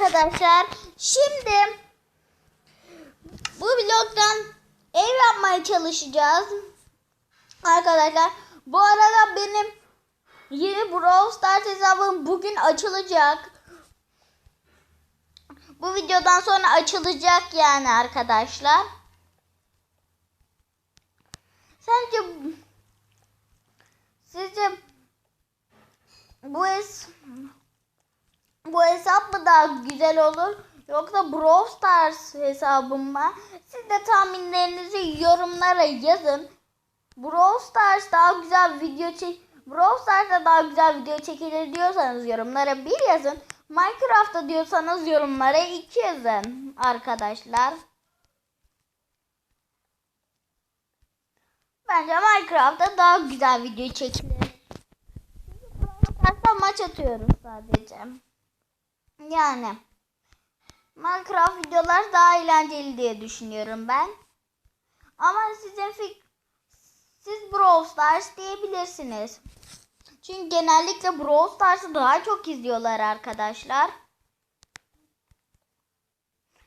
arkadaşlar. Şimdi bu vlogdan ev yapmaya çalışacağız. Arkadaşlar bu arada benim yeni Brawl Stars hesabım bugün açılacak. Bu videodan sonra açılacak yani arkadaşlar. Sence sizce bu es bu hesap mı daha güzel olur yoksa Brawl Stars hesabım mı? Siz de tahminlerinizi yorumlara yazın. Brawl Stars daha güzel video çek Brawl Stars'ta daha güzel video çekilir diyorsanız yorumlara bir yazın. Minecraft'ta diyorsanız yorumlara iki yazın arkadaşlar. Bence Minecraft'ta daha güzel video çekilir. Brawl Stars'ta maç atıyoruz sadece. Yani Minecraft videolar daha eğlenceli diye düşünüyorum ben. Ama sizin fik siz Brawl Stars diyebilirsiniz. Çünkü genellikle Brawl Stars'ı daha çok izliyorlar arkadaşlar.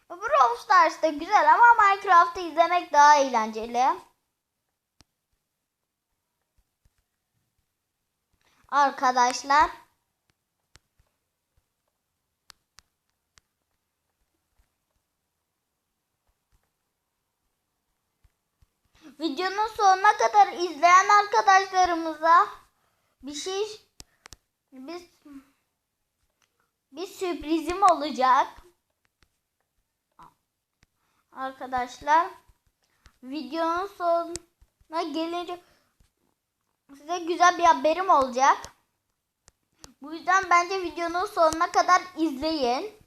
Brawl Stars da güzel ama Minecraft'ı izlemek daha eğlenceli. Arkadaşlar. Videonun sonuna kadar izleyen arkadaşlarımıza bir şey bir, bir sürprizim olacak. Arkadaşlar videonun sonuna gelince size güzel bir haberim olacak. Bu yüzden bence videonun sonuna kadar izleyin.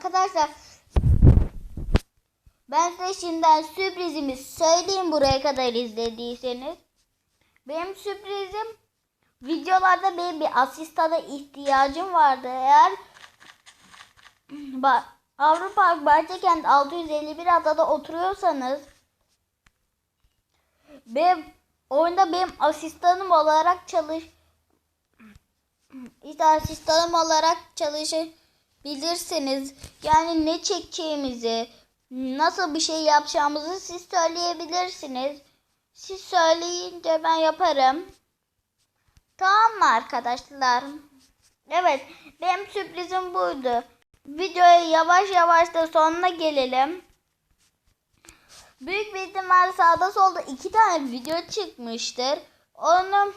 Arkadaşlar ben size şimdiden sürprizimi söyleyeyim buraya kadar izlediyseniz. Benim sürprizim videolarda benim bir asistana ihtiyacım vardı. Eğer ba- Avrupa Bahçekent 651 adada oturuyorsanız benim oyunda benim asistanım olarak çalış işte asistanım olarak çalışabilirsiniz. Yani ne çekeceğimizi, nasıl bir şey yapacağımızı siz söyleyebilirsiniz. Siz söyleyince ben yaparım. Tamam mı arkadaşlar? Evet, benim sürprizim buydu. Videoya yavaş yavaş da sonuna gelelim. büyük bir ihtimal sağda solda iki tane video çıkmıştır. Onu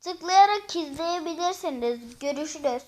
tıklayarak izleyebilirsiniz. Görüşürüz.